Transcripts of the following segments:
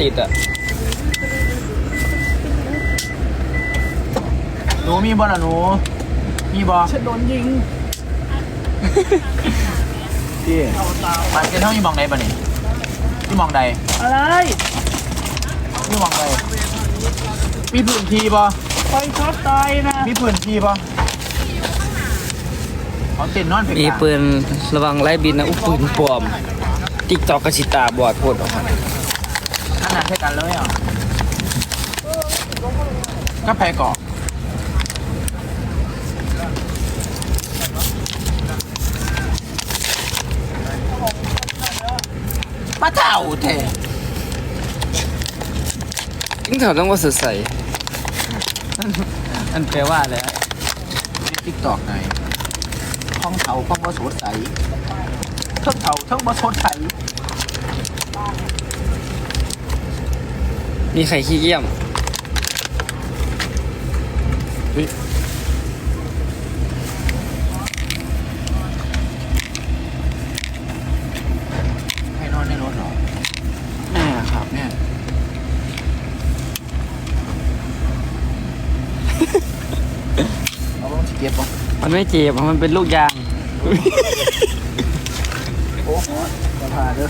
ติดอะหนูมีบอลอะหนู มีบอลฉันโดนยิงพี่มันเป็นเท่าอยู่มองใดปะนี่อยู่มองใดอะไรอยู่มองใดมีพื้นที่ปะคอยช็อตตายนะมีพื้นที่ปะเขาเต้นนอนเพกมีลางปืนระวังไล่บินนะอุ้ปืนปลอมติ๊กตอกกระชิตาบอดโพดออกมาข นาดเท่ากันเลยอะก็แพ้เกาะป้าเจ้าเท่ยิ่งแถวต้องว่าสดใสมันแปลว่าอะไรอะติ๊กตอกไงห้องเถาห้องบ่สดใสเทิงเถาเทิงบ่สดใส มีใครขี้เยี่ยมอุ๊ยให้นอนในรถเหรอแม่ครับแม่เอาบ้างสิเก็บป่ะมันไม่เจ็บอะมันเป็นลูกยาง โอ้โหจะพาเด้อ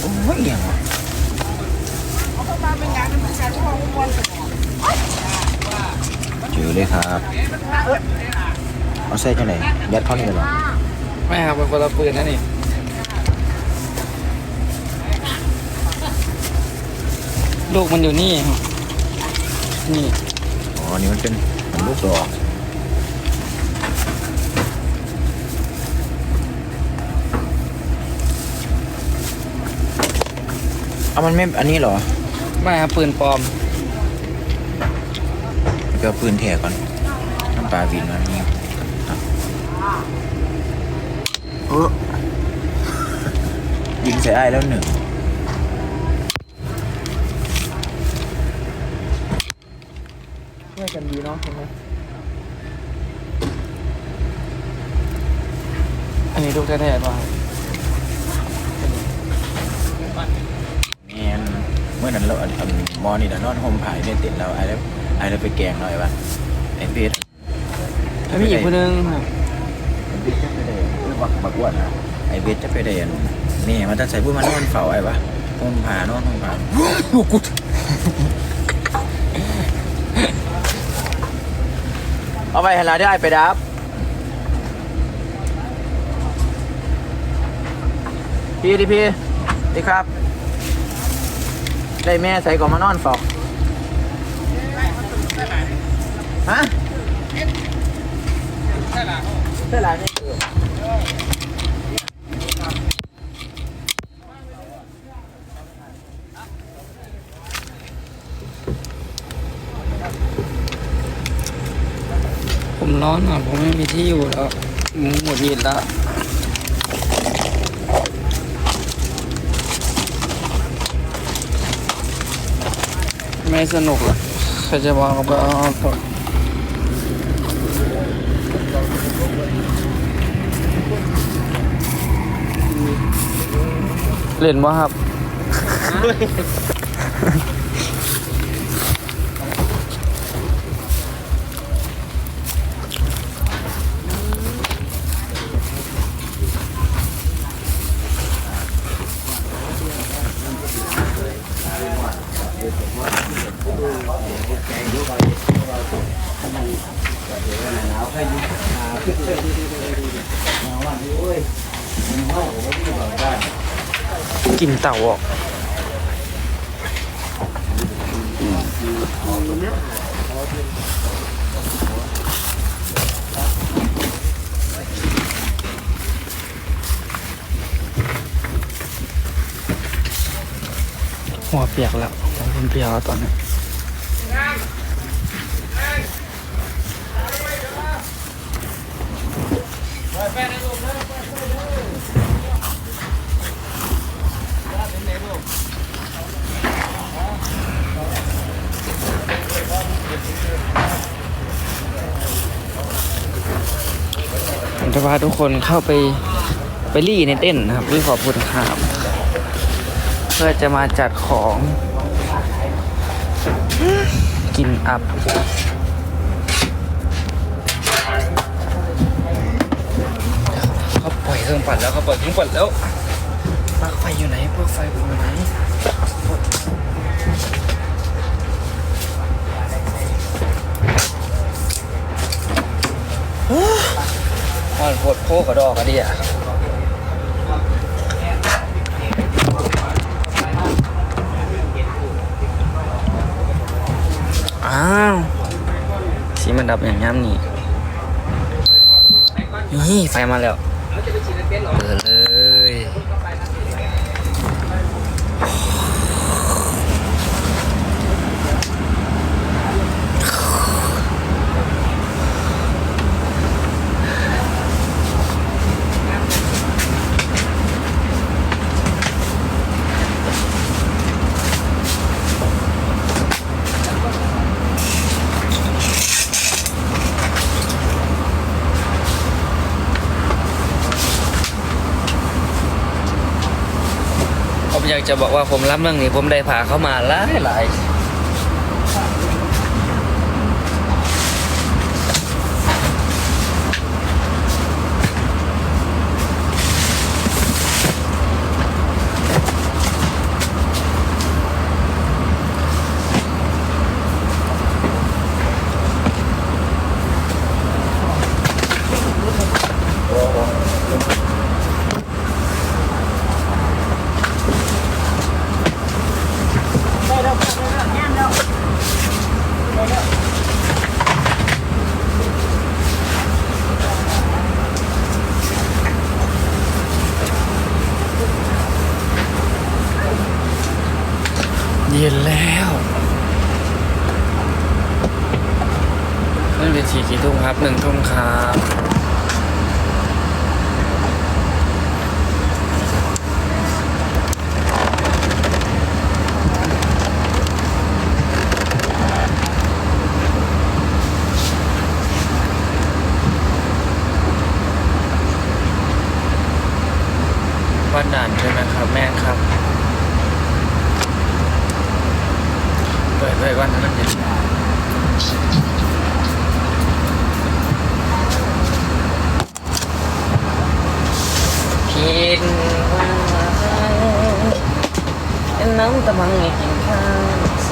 โอ้ยเอียงว่ะเจอเลยครับ เอาใส่จังไหนยัดเข้านี่เลยเหรอแม่ครับเป็นคนละปืนนะนี่ลูกมันอยู่นี่ครับนี่ อ๋อ นี่มันเป็นเหมือนลูกดอกเอามันไม่ อันนี้เหรอแม่ครับปืนปลอมไปเอาปืนแถก่อน น้ำปลาบินมานี่ครับ เออยิงใส่ไอ้ายแล้วหนึ่งช่วยกันดีเนาะใช่ไหมอันนี้ลูกแท้ๆป่ะครับแมนเมื่อนั้นเราอันอันมอนี่นะนอนโฮมผายเนี่ยติดแล้วไอ้แล้วไอ้แล้วไปแกงหน่อยปะไอ้เพชรแล้วมีอีกคนนึงครับ กบักอ้วนนะไอเบสจะไปได้อันนี่มันจะใส่พูดมานอนเฝ้าไอ้ปะโฮมผานอนโฮมผาโอ้กุดเอาไปเห็นแล้วได้ไปดับพี่ดิพี่ดีครับ ได้แม่ใส่ก่อนมานอนเฝ้าฮะใช่หรอใช่หรอนี่คือ ผม ร้อนอะผมไม่มีที่อยู่แล้วหมูหมดหยิดแล้วไม่สนุกหรอกใครจะวางก็ไปเอาก่อนเล่นว่าครับ กินเต่าอะหัวเปียกแล้วหัวเป็นเปียกแล้วตอนนี้ ผมจะพาทุกคนเข้าไปไปรี่ในเต้นนะครับเพื่อขอบคุณครับเพื่อจะมาจัดของกินอับเขาปล่อยเครื่องปั่นแล้วเขาปล่อยเครื่องปั่นแล้ว ปลั๊กไฟอยู่ไหนปลั๊กไฟอยู่ไหนอ่อนปวดโคกระดอกกระเดียอ้าวสีมันดับอย่างย่ำนี่นี่ไฟมาแล้วเปิดเลย อยากจะบอกว่าผมรับเรื่องนี้ผมได้พาเข้ามาหลายหลายเย็นแล้ว เล่นเวทีกี่ทุ่มครับหนึ่งทุ่มครับวันด่านใช่ไหมครับ แม่ครับเปิดเลยวันนั้นเย็น พินว่าน้ำตะมังไม่กินข้าว